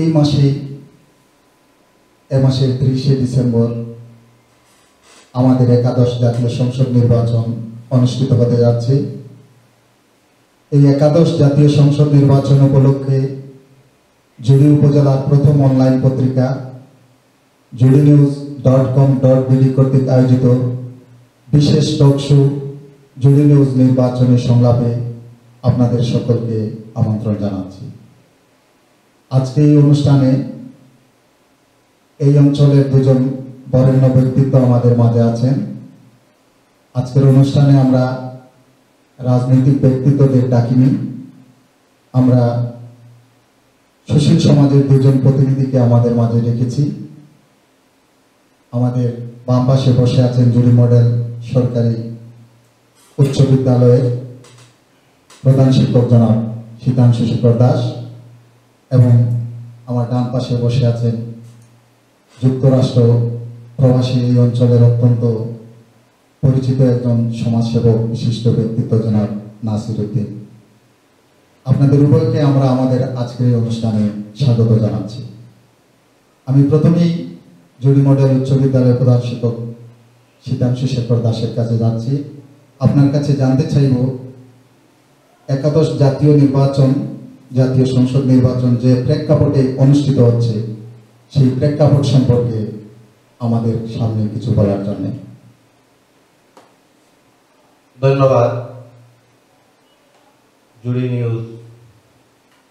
এই মাসেই এ মাসের তিরিশে ডিসেম্বর আমাদের একাদশ জাতীয় সংসদ নির্বাচন অনুষ্ঠিত হতে যাচ্ছে। এই একাদশ জাতীয় সংসদ নির্বাচন উপলক্ষে জুড়ি উপজেলার প্রথম অনলাইন পত্রিকা, Juri news dot com dot BD কর্তৃক আয়োজিত বিশেষ টক শো, জুড়ি নিউজ নির্বাচনী সংলাপে আপনাদের সকলকে আমন্ত্রণ জানাচ্ছি। আজকে এই অনুষ্ঠানে এই অঞ্চলের দুজন বরেণ্য ব্যক্তিত্ব আমাদের মাঝে আছেন। আজকের অনুষ্ঠানে আমরা রাজনৈতিক ব্যক্তিত্বদের ডাকিনি। আমরা সুশীল সমাজের দুজন প্রতিনিধিকে আমাদের মাঝে রেখেছি। আমাদের বাম পাশে বসে আছেন জুরি মডেল সরকারি উচ্চ বিদ্যালয়ের প্রধান শিক্ষক জনাব শীতাংশু শেখর দাস। এবং আমার ডান পাশে বসে আছেন যুক্তরাষ্ট্র প্রবাসী এই অঞ্চলের অত্যন্ত পরিচিত একজন সমাজসেবক, বিশিষ্ট ব্যক্তিত্ব জনাব নাসির উদ্দিন। আপনাদের উভয়কে আমরা আমাদের আজকের অনুষ্ঠানে স্বাগত জানাচ্ছি। আমি প্রথমেই জুড়ি মডেল উচ্চ বিদ্যালয়ের প্রধান শিক্ষক শীতাংশু শেখর দাসের কাছে যাচ্ছি। আপনার কাছে জানতে চাইব, একাদশ জাতীয় নির্বাচন জাতীয় সংসদ নির্বাচন যে প্রেক্ষাপটে অনুষ্ঠিত হচ্ছে, সেই প্রেক্ষাপট সম্পর্কে আমাদের সামনে কিছু বলার জন্য। ধন্যবাদ। জুড়ি নিউজ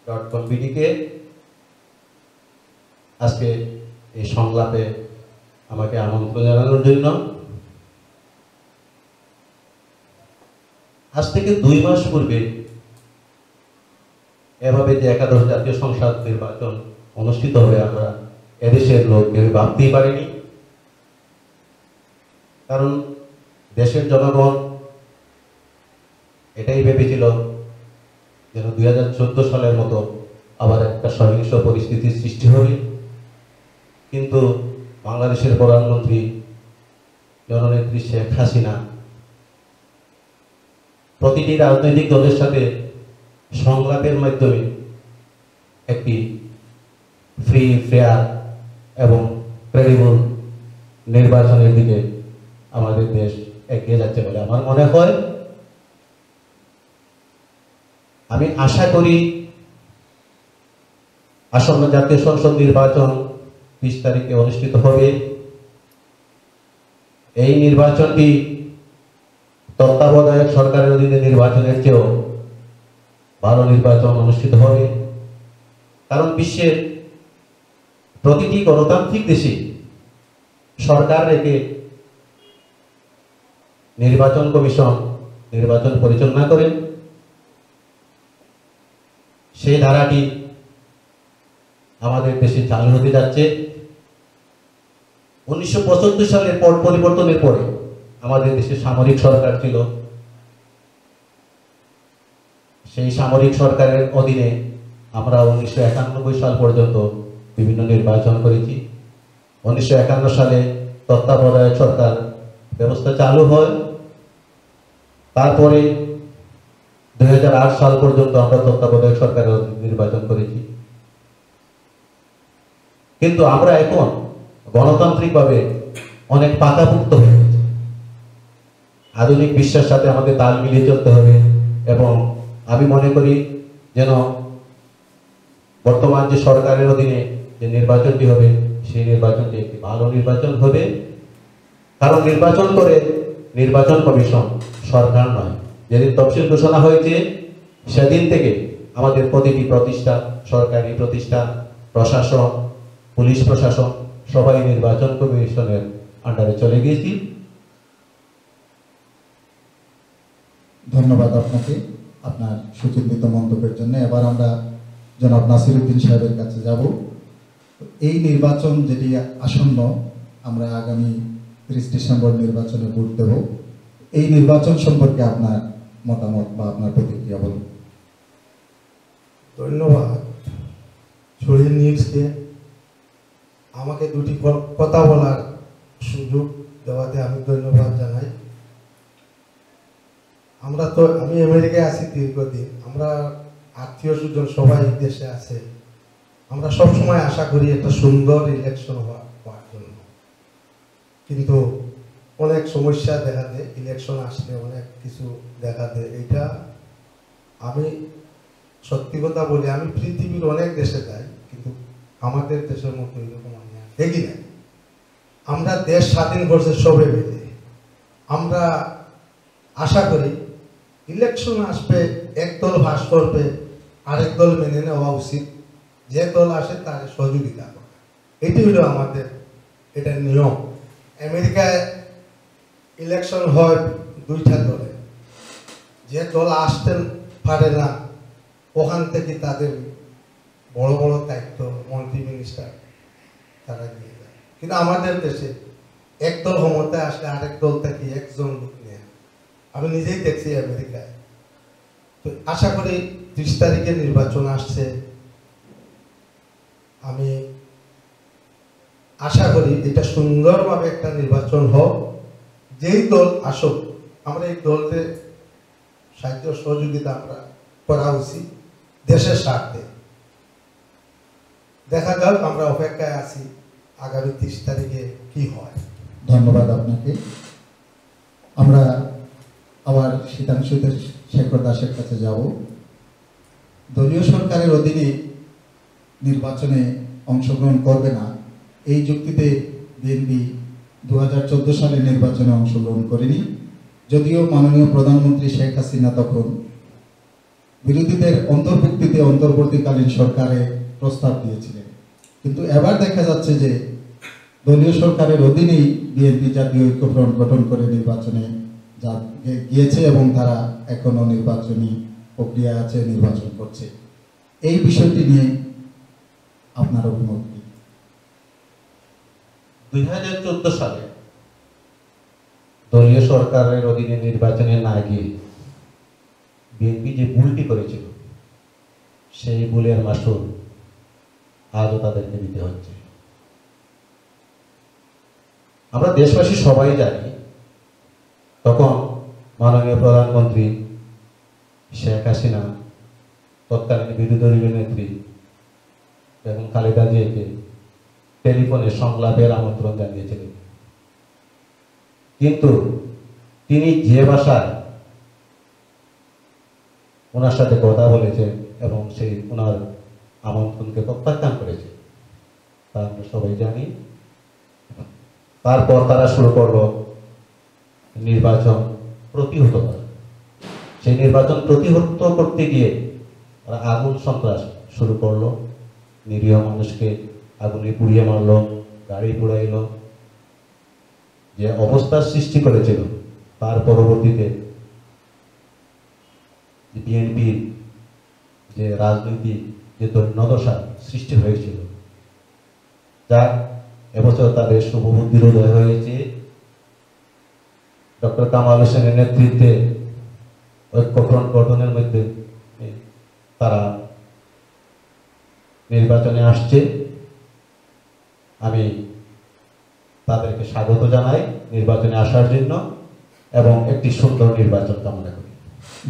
ডট কম বিডিকে। আজকে এই সংলাপে আমাকে আমন্ত্রণ জানানোর জন্য। আজ থেকে দুই মাস পূর্বে এভাবে যে একাদশ জাতীয় সংসদ নির্বাচন অনুষ্ঠিত হবে আমরা এদেশের লোক কেউ ভাবতেই পারিনি। কারণ দেশের জনগণ এটাই ভেবেছিল যেন দুই হাজার চোদ্দ সালের মতো আবার একটা সহিংস পরিস্থিতির সৃষ্টি হবে। কিন্তু বাংলাদেশের প্রধানমন্ত্রী জননেত্রী শেখ হাসিনা প্রতিটি রাজনৈতিক দলের সাথে সংলাপের মাধ্যমে একটি ফ্রি ফেয়ার এবং ক্রেডিবল নির্বাচনের দিকে আমাদের দেশ এগিয়ে যাচ্ছে বলে আমার মনে হয়। আমি আশা করি আসন্ন জাতীয় সংসদ নির্বাচন বিশ তারিখে অনুষ্ঠিত হবে। এই নির্বাচনটি তত্ত্বাবধায়ক সরকারের অধীনে নির্বাচনের চেয়েও ভালো নির্বাচন অনুষ্ঠিত হবে। কারণ বিশ্বের প্রতিটি গণতান্ত্রিক দেশে সরকার রেখে নির্বাচন কমিশন নির্বাচন পরিচালনা করেন সেই ধারাটি আমাদের দেশে চালু হতে যাচ্ছে। উনিশশো পঁচাত্তর সালের পর পরিবর্তনের পরে আমাদের দেশে সামরিক সরকার ছিল। সেই সামরিক সরকারের অধীনে আমরা উনিশশো একানব্বই সাল পর্যন্ত বিভিন্ন নির্বাচন করেছি। উনিশশো একান্ন সালে তত্ত্বাবধায়ক সরকার ব্যবস্থা চালু হয়। তারপরে দু হাজার আট সাল পর্যন্ত আমরা তত্ত্বাবধায়ক সরকারের নির্বাচন করেছি। কিন্তু আমরা এখন গণতান্ত্রিকভাবে অনেক পাকাপুক্ত হয়ে আধুনিক বিশ্বের সাথে আমাদের তাল মিলিয়ে চলতে হবে এবং আমি মনে করি যেন বর্তমান যে সরকারের অধীনে যে নির্বাচনটি হবে, সেই নির্বাচনটি একটি ভালো নির্বাচন হবে। কারণ নির্বাচন করে নির্বাচন কমিশন সরকার নয়। যেদিন তফসিল ঘোষণা হয়েছে, সেদিন থেকে আমাদের প্রতিটি প্রতিষ্ঠান সরকারি প্রতিষ্ঠান, প্রশাসন, পুলিশ প্রশাসন, সবাই নির্বাচন কমিশনের আন্ডারে চলে গিয়েছি। ধন্যবাদ আপনাকে। আপনার সুচিন্তিত মন্তব্যের জন্য। এবার আমরা জনাব নাসিরুদ্দিন সাহেবের কাছে যাব। এই নির্বাচন যেটি আসন্ন, আমরা আগামী তিরিশ ডিসেম্বর নির্বাচনে ভোট দেব। এই নির্বাচন সম্পর্কে আপনার মতামত বা আপনার প্রতিক্রিয়া বলুন। ধন্যবাদ। ছড়িয়ে নিউজকে আমাকে দুটি কথা বলার সুযোগ দেওয়াতে আমি ধন্যবাদ জানাই। আমরা তো, আমি আমেরিকায় আছি দীর্ঘদিন। আমরা আত্মীয় স্বজন সবাই দেশে আছে। আমরা সব সময় আশা করি একটা সুন্দর ইলেকশন হওয়া হওয়ার জন্য। কিন্তু অনেক সমস্যা দেখা দেয় ইলেকশন আসলে অনেক কিছু দেখা দেয়। এটা আমি সত্যি কথা বলি, আমি পৃথিবীর অনেক দেশে যাই, কিন্তু আমাদের দেশের মতো এরকম আমি দেখি না। আমরা দেশ স্বাধীন করছে সবে মিলে। আমরা আশা করি ইলেকশন আসবে, এক দল ভাস করবে, আরেক দল মেনে নেওয়া উচিত। যে দল আসে তার সহযোগিতা করা। এটি হলো আমাদের এটা নিয়ম। আমেরিকায় ইলেকশন হয় দুইটা দলে। যে দল আসতে পারে না, ওখান থেকে তাদের বড় বড় দায়িত্ব মন্ত্রী মিনিস্টার তারা নিয়ে যায়। কিন্তু আমাদের দেশে এক দল ক্ষমতায় আসলে আরেক দল থেকে একজন আমি নিজেই দেখছি আমেরিকায়। তো আশা করি ত্রিশ তারিখে নির্বাচন আসছে। আমি আশা করি এটা সুন্দরভাবে একটা নির্বাচন হোক। যেই দল আসুক, আমরা এই দলকে সাহায্য, সহযোগিতা আমরা করা উচিত দেশের স্বার্থে। দেখা যাক আমরা অপেক্ষায় আছি আগামী ত্রিশ তারিখে কি হয়। ধন্যবাদ আপনাকে। আমরা আবার শীতাংশু শেখর দাসের কাছে যাব। দলীয় সরকারের অধীনে নির্বাচনে অংশগ্রহণ করবে না। এই যুক্তিতে বিএনপি দু হাজার চোদ্দ সালে নির্বাচনে অংশগ্রহণ করেনি। যদিও মাননীয় প্রধানমন্ত্রী শেখ হাসিনা তখন বিরোধীদের অন্তর্ভুক্তিতে অন্তর্বর্তীকালীন সরকারে প্রস্তাব দিয়েছিলেন। কিন্তু এবার দেখা যাচ্ছে যে দলীয় সরকারের অধীনেই বিএনপি জাতীয় ঐক্যফ্রন্ট গঠন করে নির্বাচনে যা গিয়েছে এবং তারা এখনও নির্বাচনী প্রক্রিয়া আছে, নির্বাচন করছে। এই বিষয়টি নিয়ে আপনার অভিমত কি? সালে দলীয় সরকারের অধীনে নির্বাচনে না গিয়ে বিএনপি যে ভুলটি করেছিল, সেই ভুলের মাসুল আজও তাদেরকে দিতে হচ্ছে। আমরা দেশবাসী সবাই জানি তখন মাননীয় প্রধানমন্ত্রী শেখ হাসিনা, তৎকালীন বিরোধী দলীয় নেত্রী এবং খালেদা জিয়াকে টেলিফোনে সংলাপের আমন্ত্রণ জানিয়েছিলেন। কিন্তু তিনি যে ভাষায় ওনার সাথে কথা বলেছেন এবং সেই ওনার আমন্ত্রণকে প্রত্যাখ্যান করেছে তা আমরা সবাই জানি। তারপর তারা শুরু করল নির্বাচন প্রতিহত করা। সেই নির্বাচন প্রতিহত করতে গিয়ে তারা আগুন সন্ত্রাস শুরু করল। নিরীহ মানুষকে আগুনে পুড়িয়ে মারলো, গাড়ি পুড়াইলো যে অবস্থার সৃষ্টি করেছিল, তার পরবর্তীতে বিএনপি, যে রাজনৈতিক যে দৈন্যদশা সৃষ্টি হয়েছিল, যা এবছর তাদের শুভবুদ্ধির উদয় হয়েছে। ডক্টর কামাল হোসেনের নেতৃত্বে ঐক্যফ্রন্ট গঠনের মধ্যে তারা নির্বাচনে আসছে। আমি তাদেরকে স্বাগত জানাই নির্বাচনে আসার জন্য এবং একটি সুন্দর নির্বাচন কামনা করি।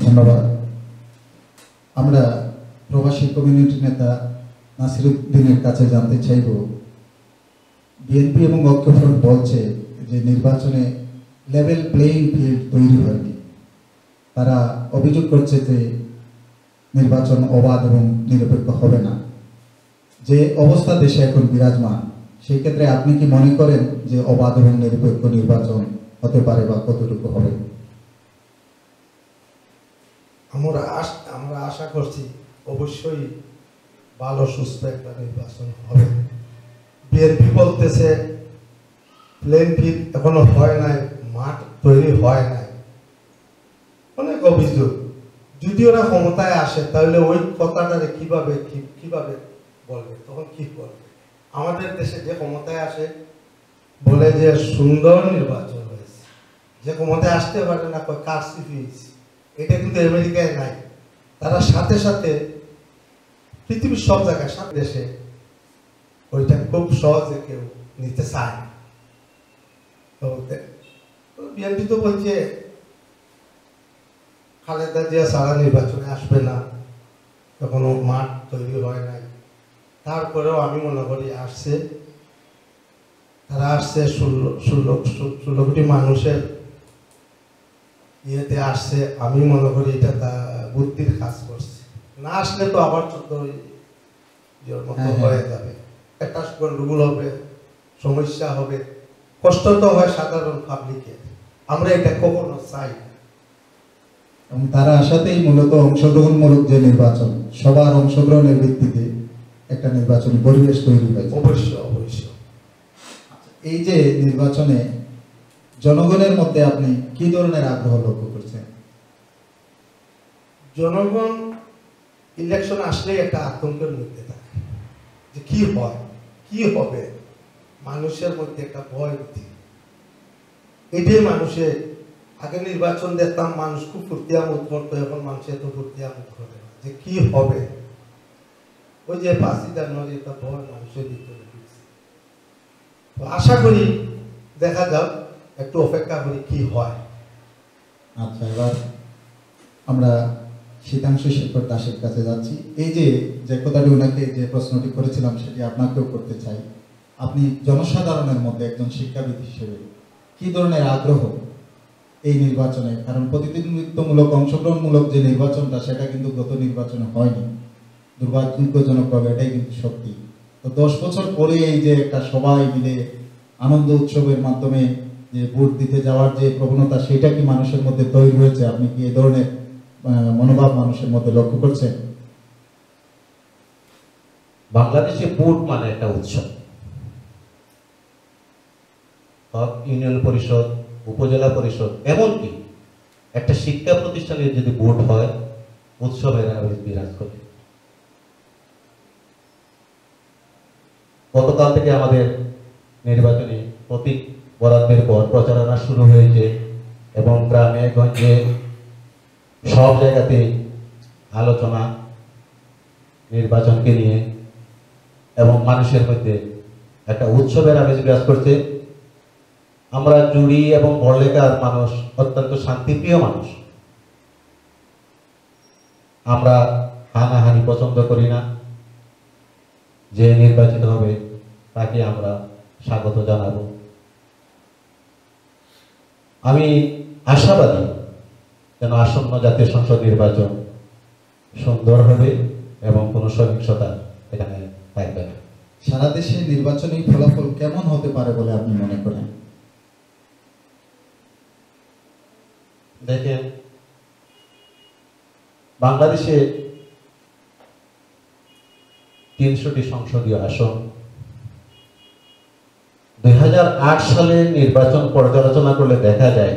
ধন্যবাদ। আমরা প্রবাসী কমিউনিটি নেতা নাসিরুদ্দিনের কাছে জানতে চাইব, বিএনপি এবং ঐক্যফ্রন্ট বলছে যে নির্বাচনে লেভেল প্লেইং ফিল্ড তৈরি হয়নি। তারা অভিযোগ করছে যে নির্বাচন অবাধ এবং নিরপেক্ষ হবে না। যে অবস্থা দেশে এখন বিরাজমান, সেই ক্ষেত্রে আপনি কি মনে করেন যে অবাধ এবং নিরপেক্ষ নির্বাচন হতে পারে বা কতটুকু হবে? আমরা আমরা আশা করছি অবশ্যই ভালো, সুস্থ একটা নির্বাচন হবে। বিএনপি বলতেছে প্লেন ফিল্ড এখনও হয় নাই। তৈরি হয় নাই। অনেক অভিযোগ। যদি ওরা ক্ষমতায় আসে, তাহলে ওই কথাটারে কীভাবে কীভাবে বলবে? তখন কি করবে আমাদের দেশে যে ক্ষমতায় আসে, বলে যে সুন্দর নির্বাচন হয়েছে। যে ক্ষমতায় আসতে পারে না কারসিফ হয়েছে? এটা কিন্তু আমেরিকায় নাই। তারা সাথে সাথে পৃথিবীর সব জায়গায় সব দেশে ওইটা খুব সহজে কেউ নিতে চায় না। বিএনপি তো বলছে খালেদা জিয়া সারা নির্বাচনে আসবে না এখনও মাঠ তৈরি হয় নাই। তারপরেও আমি মনে করি আসছে। তারা আসছে ষোলো ষোলো ষোলো কোটি মানুষের ইয়েতে আসছে আমি মনে করি এটা তা বুদ্ধির কাজ করছে। না আসলে তো আবার চোদ্দ মতো হ্যাঁ, হ্যাঁ। হয়ে যাবে। একটা গন্ডগোল হবে সমস্যা হবে। কষ্ট তো হয় সাধারণ পাবলিকের আমরা এটা কখনো চাই এবং তারা আসাতেই মূলত অংশগ্রহণমূলক যে নির্বাচন সবার অংশগ্রহণের ভিত্তিতে একটা নির্বাচন পরিবেশ তৈরি হয়েছে। অবশ্য অবশ্য এই যে নির্বাচনে জনগণের মধ্যে আপনি কি ধরনের আগ্রহ লক্ষ্য করছেন? জনগণ ইলেকশন আসলে একটা আতঙ্কের মধ্যে থাকে যে কি হয় কি হবে? মানুষের মধ্যে একটা ভয় ভীতি এটাই মানুষের আগে নির্বাচন দেখতাম মানুষ খুব ফুর্তি আমোদ করতো, এখন মানুষ এত ফুর্তি আমোদ করে যে কি হবে? ওই যে পাঁচই জানুয়ারি একটা মানুষের ভিতরে। তো আশা করি দেখা যাক, একটু অপেক্ষা করি কি হয়। আচ্ছা এবার আমরা শীতাংশু শেখর দাসের কাছে যাচ্ছি। এই যে যে কথাটি ওনাকে যে প্রশ্নটি করেছিলাম সেটি আপনাকেও করতে চাই। আপনি জনসাধারণের মধ্যে একজন শিক্ষাবিদ হিসেবে কি ধরনের আগ্রহ এই নির্বাচনে? কারণ প্রতিনিধিত্বমূলক অংশগ্রহণমূলক যে নির্বাচনটা, সেটা কিন্তু গত নির্বাচনে হয়নি। দুর্ভাগ্যজনকভাবে এটাই কিন্তু সত্যি। তো দশ বছর পরে এই যে একটা সবাই মিলে আনন্দ উৎসবের মাধ্যমে যে ভোট দিতে যাওয়ার যে প্রবণতা, সেটা কি মানুষের মধ্যে তৈরি হয়েছে? আপনি কি এই ধরনের মনোভাব মানুষের মধ্যে লক্ষ্য করছেন? বাংলাদেশে ভোট মানে একটা উৎসব। ইউনিয়ন পরিষদ, উপজেলা পরিষদ, এমনকি একটা শিক্ষা প্রতিষ্ঠানে যদি বোর্ড হয়, উৎসবের বিরাজ করে। গতকাল থেকে আমাদের নির্বাচনী প্রতীক বরাদ্দের পর প্রচারণা শুরু হয়েছে এবং গ্রামে, গঞ্জে সব জায়গাতে আলোচনা, নির্বাচনকে নিয়ে এবং মানুষের মধ্যে একটা উৎসবের আমেজ বিরাজ করছে। আমরা জুড়ি এবং বড়লেখার মানুষ, অত্যন্ত শান্তিপ্রিয় মানুষ। আমরা হানাহানি পছন্দ করি না। যে নির্বাচিত হবে, তাকে আমরা স্বাগত জানাব। আমি আশাবাদী যেন আসন্ন জাতীয় সংসদ নির্বাচন সুন্দর হবে এবং কোনো সহিংসতা এখানে থাকবে না। সারা দেশে নির্বাচনী ফলাফল কেমন হতে পারে বলে আপনি মনে করেন? দেখেন, বাংলাদেশে তিনশোটি সংসদীয় আসন। দুই হাজার আট সালে নির্বাচন পর্যালোচনা করলে দেখা যায়,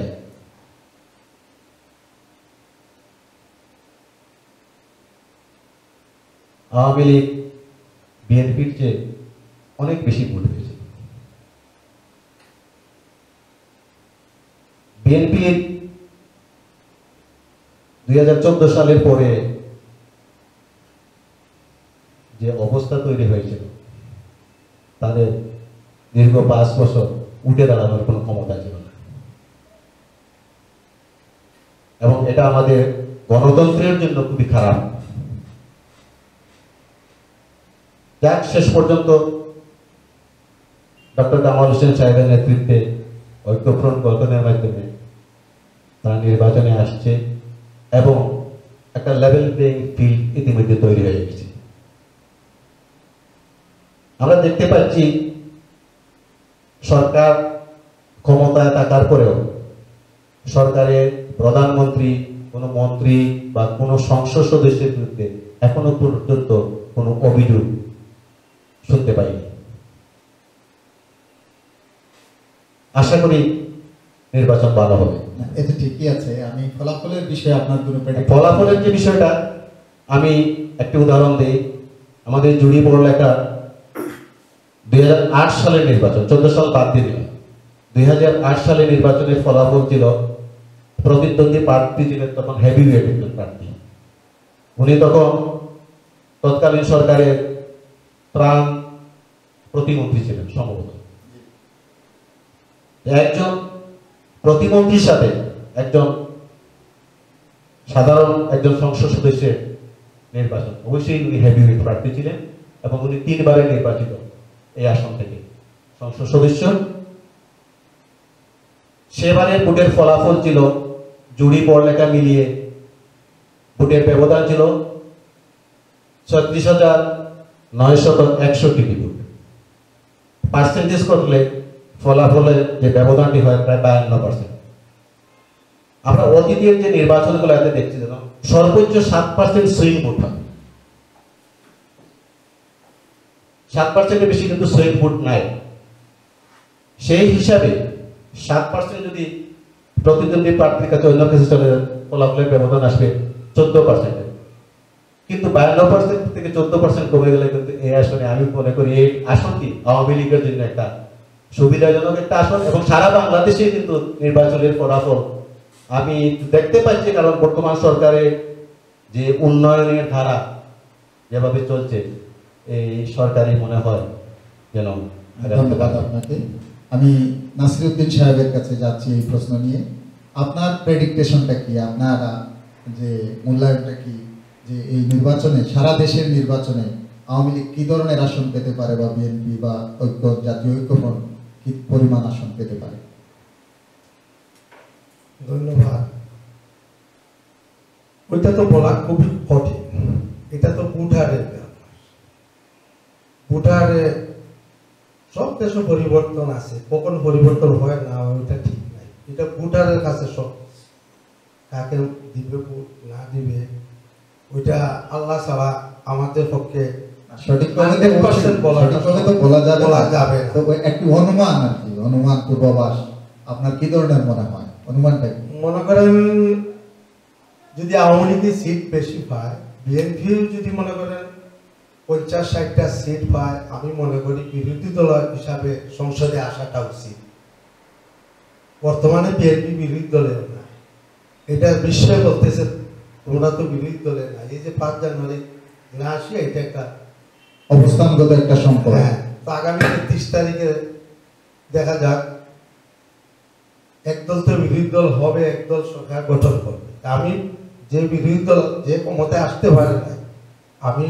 আওয়ামী লীগ বিএনপির চেয়ে অনেক বেশি ভোট পেয়েছে। বিএনপির দুই সালের পরে যে অবস্থা তৈরি হয়েছিল, তাদের দীর্ঘ পাঁচ বছর উঠে দাঁড়ানোর কোনো ক্ষমতা ছিল না। এবং এটা আমাদের গণতন্ত্রের জন্য খুবই খারাপ। যাক, শেষ পর্যন্ত ডক্টর কামাল হোসেন সাহেবের নেতৃত্বে ঐক্যফ্রন্ট গঠনের মাধ্যমে তারা নির্বাচনে আসছে। এবং একটা লেভেল প্লেইং ফিল্ড ইতিমধ্যে তৈরি হয়ে গেছে। আমরা দেখতে পাচ্ছি সরকার ক্ষমতায় থাকার পরেও সরকারের প্রধানমন্ত্রী, কোনো মন্ত্রী বা কোনো সংসদ সদস্যের বিরুদ্ধে এখনও পর্যন্ত কোনো অভিযোগ শুনতে পাইনি। আশা করি নির্বাচন ভালো হবে। এটা ঠিকই আছে। আমি ফলাফলের বিষয়ে আপনার দুটো ফলাফলের যে বিষয়টা আমি একটি উদাহরণ দিই। আমাদের জুড়ি পড়ালেখা দুই সালের নির্বাচন চোদ্দ সাল বাদ দিয়ে দিলাম। দুই সালের নির্বাচনের ফলাফল ছিল প্রতিদ্বন্দ্বী প্রার্থী ছিলেন তখন হেভি ওয়েট একজন প্রার্থী। উনি তখন তৎকালীন সরকারের ত্রাণ প্রতিমন্ত্রী ছিলেন সম্ভবত। একজন প্রতিমন্ত্রীর সাথে একজন সাধারণ একজন সংসদ সদস্যের নির্বাচন। অবশ্যই উনি হেভিওয়েট প্রার্থী ছিলেন এবং উনি তিনবারে নির্বাচিত এই আসন থেকে। সংসদ সদস্য সেবারে ভোটের ফলাফল ছিল, জুড়ি পড়লেখা মিলিয়ে ভোটের ব্যবধান ছিল ছত্রিশ হাজার নয়শত একষট্টি ভোট। পার্সেন্টেজ করলে ফলাফলের যে ব্যবধানটি হয় প্রায় বায়ান্ন পার্সেন্ট আমরা অতীতের যে নির্বাচনগুলো এতে দেখছি, যেন সর্বোচ্চ সাত পার্সেন্ট সুইং ভোট হয়। সাত পার্সেন্টের বেশি কিন্তু সুইং ভোট নাই। সেই হিসাবে সাত পার্সেন্ট যদি প্রতিদ্বন্দ্বী প্রার্থীর কাছে অন্য কিছু চলে ফলাফলের ব্যবধান আসবে চোদ্দ পার্সেন্টের কিন্তু বায়ান্ন পার্সেন্ট থেকে চোদ্দ পার্সেন্ট কমে গেলে কিন্তু এই আসনে আমি মনে করি এই আসনটি আওয়ামী লীগের জন্য একটা সুবিধাজনক একটা আসন এবং সারা বাংলাদেশে কিন্তু নির্বাচনের ফলাফল আমি দেখতে পাচ্ছি কারণ বর্তমান সরকারের যে উন্নয়নের ধারা যেভাবে চলছে এই সরকারি মনে হয় যেন ধন্যবাদ আপনাকে। আমি নাসিরুদ্দিন সাহেবের কাছে যাচ্ছি এই প্রশ্ন নিয়ে। আপনার প্রেডিক্টেশনটা কি? আপনারা যে মূল্যায়নটা কি? যে এই নির্বাচনে সারা দেশের নির্বাচনে আওয়ামী লীগ কি ধরনের আসন পেতে পারে বা বিএনপি বা ঐক্য জাতীয় ঐক্যফ্রন্ট? কি পরিমাণ আসন পেতে পারে। ধন্যবাদ। ওইটা তো বলা খুবই কঠিন। এটা তো ব্যাপার। বুধারে সব দেশে পরিবর্তন আছে, কখন পরিবর্তন হয় না ওইটা ঠিক নাই। এটা বুধারের কাছে সব কাকে দিবে, না দিবে, ওইটা আল্লাহ ছাড়া আমাদের পক্ষে সঠিকভাবে তো 100% বলা- সঠিকভাবে বলা যাবে। বলা না। যাবে। না। তো ওই একটু অনুমান আর কি অনুমান পূর্বাভাস। আপনার কি ধরনের মনে হয়? অনুমানটা মনে করেন যদি আওয়ামী লীগের সিট বেশি পায় বিএনপিও যদি মনে করেন পঞ্চাশ ষাটটা সিট পায় আমি মনে করি বিরোধী দল হিসাবে সংসদে আসাটা উচিত। বর্তমানে বিএনপি বিরোধী দলের না। এটা বিস্ময় বলতেছে তোমরা তো বিরোধী দলের না। এই যে পাঁচ জানুয়ারি না আসি এটা একটা অবস্থানগত একটা সম্পর্ক হ্যাঁ তো আগামী তিরিশ তারিখে দেখা যাক। একদল তো বিরোধী দল হবে একদল সরকার গঠন করবে। আমি যে বিরোধী দল যে ক্ষমতায় আসতে পারে না আমি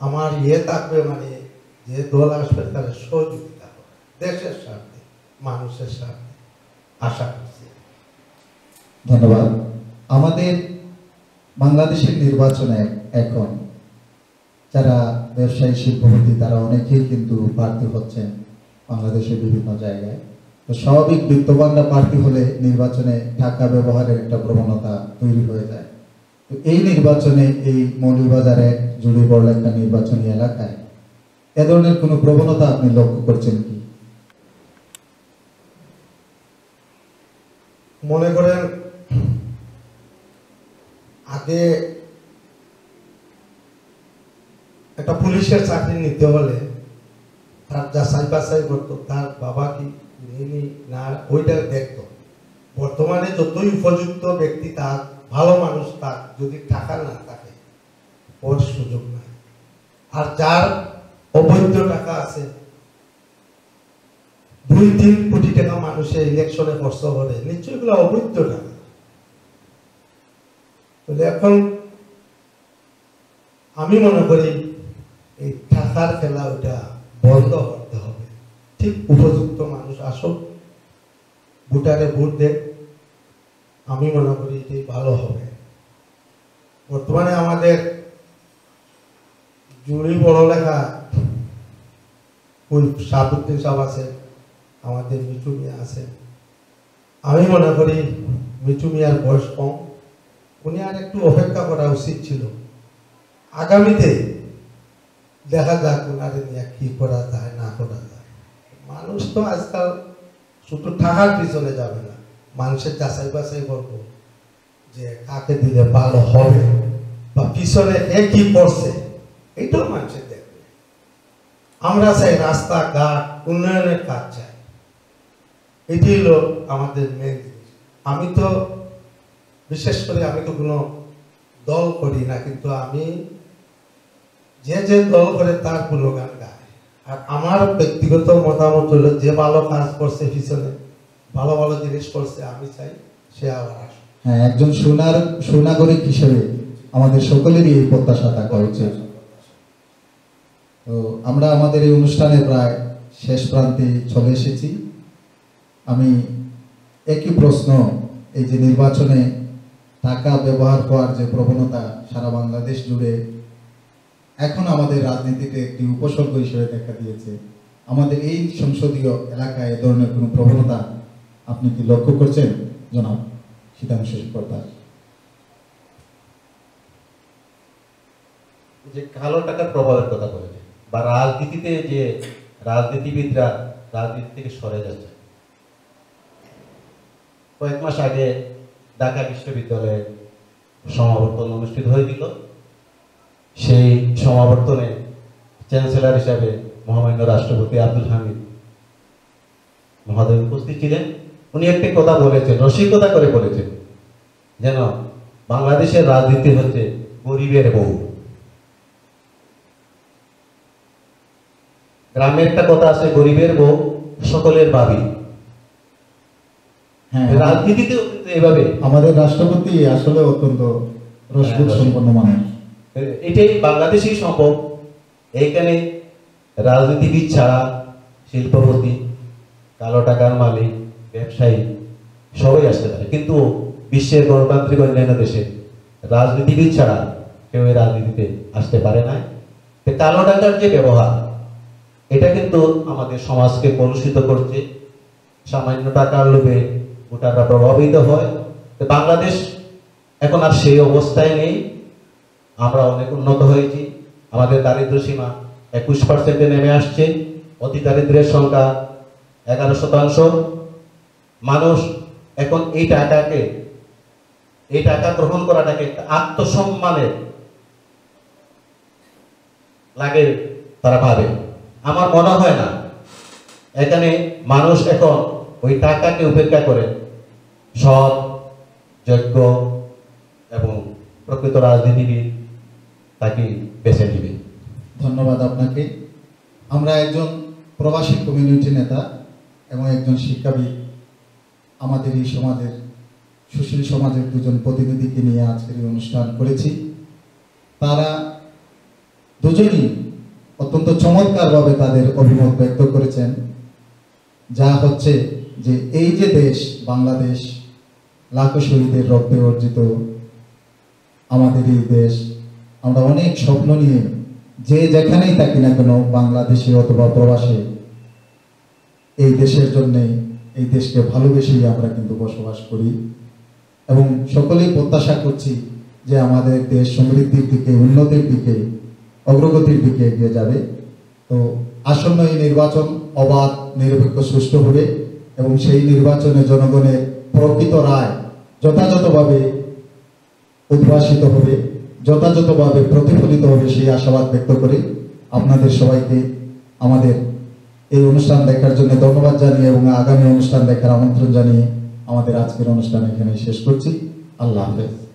আমার ইয়ে থাকবে মানে যে দল আসবে তাদের সহযোগিতা করবে। দেশের স্বার্থে মানুষের স্বার্থে আশা করছি। ধন্যবাদ। আমাদের বাংলাদেশের নির্বাচনে এখন যারা ব্যবসায়ী শিল্পপতি, তারা অনেকেই কিন্তু প্রার্থী হচ্ছেন বাংলাদেশের বিভিন্ন জায়গায়। তো স্বাভাবিক বিত্তবানরা প্রার্থী হলে নির্বাচনে টাকা ব্যবহারের একটা প্রবণতা তৈরি হয়ে যায়। তো এই নির্বাচনে এই মৌলভীবাজারে জুড়ে পড়ল একটা নির্বাচনী এলাকায় এ ধরনের কোনো প্রবণতা আপনি লক্ষ্য করছেন কি? মনে করেন আগে একটা পুলিশের চাকরি নিতে হলে তার যাচাই বাছাই করতো, তার বাবা কি নেই না, ওইটা দেখতো। বর্তমানে যতই উপযুক্ত ব্যক্তি, তার ভালো মানুষ, তার যদি টাকা না থাকে ওর সুযোগ নাই। আর যার অবৈধ টাকা আছে, দুই তিন কোটি টাকা মানুষের ইলেকশনে খরচ করে, নিশ্চয়ই এগুলো অবৈধ টাকা। এখন আমি মনে করি এই টাকার খেলা ওটা বন্ধ করতে হবে। ঠিক উপযুক্ত মানুষ আসুক, ভোটারে ভোট দেখ আমি মনে করি এটাই ভালো হবে। বর্তমানে আমাদের জুড়ি বড় লেখা ওই সাবুদ্দিন সাহেব আছে, আমাদের মিঠু মিয়া আছে। আমি মনে করি মিঠু মিয়ার বয়স কম। উনি আর একটু অপেক্ষা করা উচিত ছিল। আগামীতে দেখা যাক ওনারে নিয়ে কি করা যায়, না করা যায়। মানুষ তো আজকাল শুধু টাকার পিছনে যাবে না। মানুষের যাচাই বাছাই করব যে কাকে দিলে ভালো হবে বা পিছনে এ কি করছে এইটাও মানুষের দেখবে। আমরা চাই রাস্তাঘাট, উন্নয়নের কাজ চাই। এটি হলো আমাদের মেন জিনিস। আমি তো, বিশেষ করে আমি তো কোনো দল করি না, কিন্তু আমি যে যে দল করে তার গুণগান গায়। আর আমার ব্যক্তিগত মতামত হলো, যে ভালো কাজ করছে পিছনে, ভালো ভালো জিনিস করছে, আমি চাই সে আবার হ্যাঁ একজন সুনার, সুনাগরিক হিসেবে আমাদের সকলেরই এই প্রত্যাশা থাকা উচিত। তো আমরা আমাদের এই অনুষ্ঠানে প্রায় শেষ প্রান্তে চলে এসেছি। আমি একই প্রশ্ন, এই যে নির্বাচনে টাকা ব্যবহার হওয়ার যে প্রবণতা সারা বাংলাদেশ জুড়ে এখন আমাদের রাজনীতিতে একটি উপসর্গ হিসেবে দেখা দিয়েছে। আমাদের এই সংসদীয় এলাকায় এ ধরনের কোনো প্রবণতা আপনি কি লক্ষ্য করছেন? জনাব শীতাংশু কর্তা যে কালো টাকার প্রভাবের কথা বলেছে বা রাজনীতিতে যে রাজনীতিবিদরা রাজনীতি থেকে সরে যাচ্ছে। কয়েক মাস আগে ঢাকা বিশ্ববিদ্যালয়ে সমাবর্তন অনুষ্ঠিত হয়েছিল সেই সমাবর্তনে চ্যান্সেলর হিসাবে মহামান্য রাষ্ট্রপতি আব্দুল হামিদ মহোদয় উপস্থিত ছিলেন। উনি একটি কথা বলেছেন রসিকতা করে বলেছেন যেন বাংলাদেশের রাজনীতি হচ্ছে গরিবের বহু গ্রামে একটা কথা আছে গরিবের বউ সকলের বাবি। হ্যাঁ। রাজনীতিতেও এভাবে। আমাদের রাষ্ট্রপতি আসলে অত্যন্ত রসবোধ সম্পন্ন মানুষ। এটাই বাংলাদেশেই সম্ভব। এইখানে রাজনীতিবিদ ছাড়া শিল্পপতি, কালো টাকার মালিক, ব্যবসায়ী, সবাই আসতে পারে। কিন্তু বিশ্বের গণতান্ত্রিক অন্যান্য দেশে রাজনীতিবিদ ছাড়া কেউ এই রাজনীতিতে আসতে পারে না। কালো টাকার যে ব্যবহার, এটা কিন্তু আমাদের সমাজকে কলুষিত করছে। সামান্য টাকার লোভে ভোটাররা প্রভাবিত হয়। বাংলাদেশ এখন আর সেই অবস্থায় নেই। আমরা অনেক উন্নত হয়েছি। আমাদের দারিদ্র সীমা একুশ পার্সেন্টে নেমে আসছে। অতি দারিদ্রের সংখ্যা এগারো শতাংশ। মানুষ এখন এই টাকাকে, এই টাকা গ্রহণ করাটাকে আত্মসম্মানের লাগে তারা ভাবে। আমার মনে হয় না। এখানে মানুষ এখন ওই টাকাকে উপেক্ষা করে সৎ, যোগ্য এবং প্রকৃত রাজনীতিবিদ তাকে বেছে নেবে। ধন্যবাদ আপনাকে। আমরা একজন প্রবাসী কমিউনিটি নেতা এবং একজন শিক্ষাবিদ। আমাদের এই সমাজের, সুশীল সমাজের দুজন প্রতিনিধিকে নিয়ে আজকের এই অনুষ্ঠান করেছি। তারা দুজনই অত্যন্ত চমৎকারভাবে তাদের অভিমত ব্যক্ত করেছেন। যা হচ্ছে যে এই যে দেশ, বাংলাদেশ, লাখো শহীদের রক্তে অর্জিত আমাদের এই দেশ আমরা অনেক স্বপ্ন নিয়ে যে যেখানেই থাকি না কেন বাংলাদেশে অথবা প্রবাসে, এই দেশের জন্যে, এই দেশকে ভালোবেসেই আমরা কিন্তু বসবাস করি। এবং সকলেই প্রত্যাশা করছি যে আমাদের দেশ সমৃদ্ধির দিকে, উন্নতির দিকে, অগ্রগতির দিকে এগিয়ে যাবে। তো আসন্ন এই নির্বাচন অবাধ, নিরপেক্ষ, সুষ্ঠু হবে এবং সেই নির্বাচনে জনগণের প্রকৃত রায় যথাযথভাবে উদ্ভাসিত হবে। যথাযথভাবে প্রতিফলিত হবে সেই আশাবাদ ব্যক্ত করে আপনাদের সবাইকে আমাদের এই অনুষ্ঠান দেখার জন্য ধন্যবাদ জানিয়ে এবং আগামী অনুষ্ঠান দেখার আমন্ত্রণ জানিয়ে আমাদের আজকের অনুষ্ঠান এখানে শেষ করছি। আল্লাহ হাফেজ।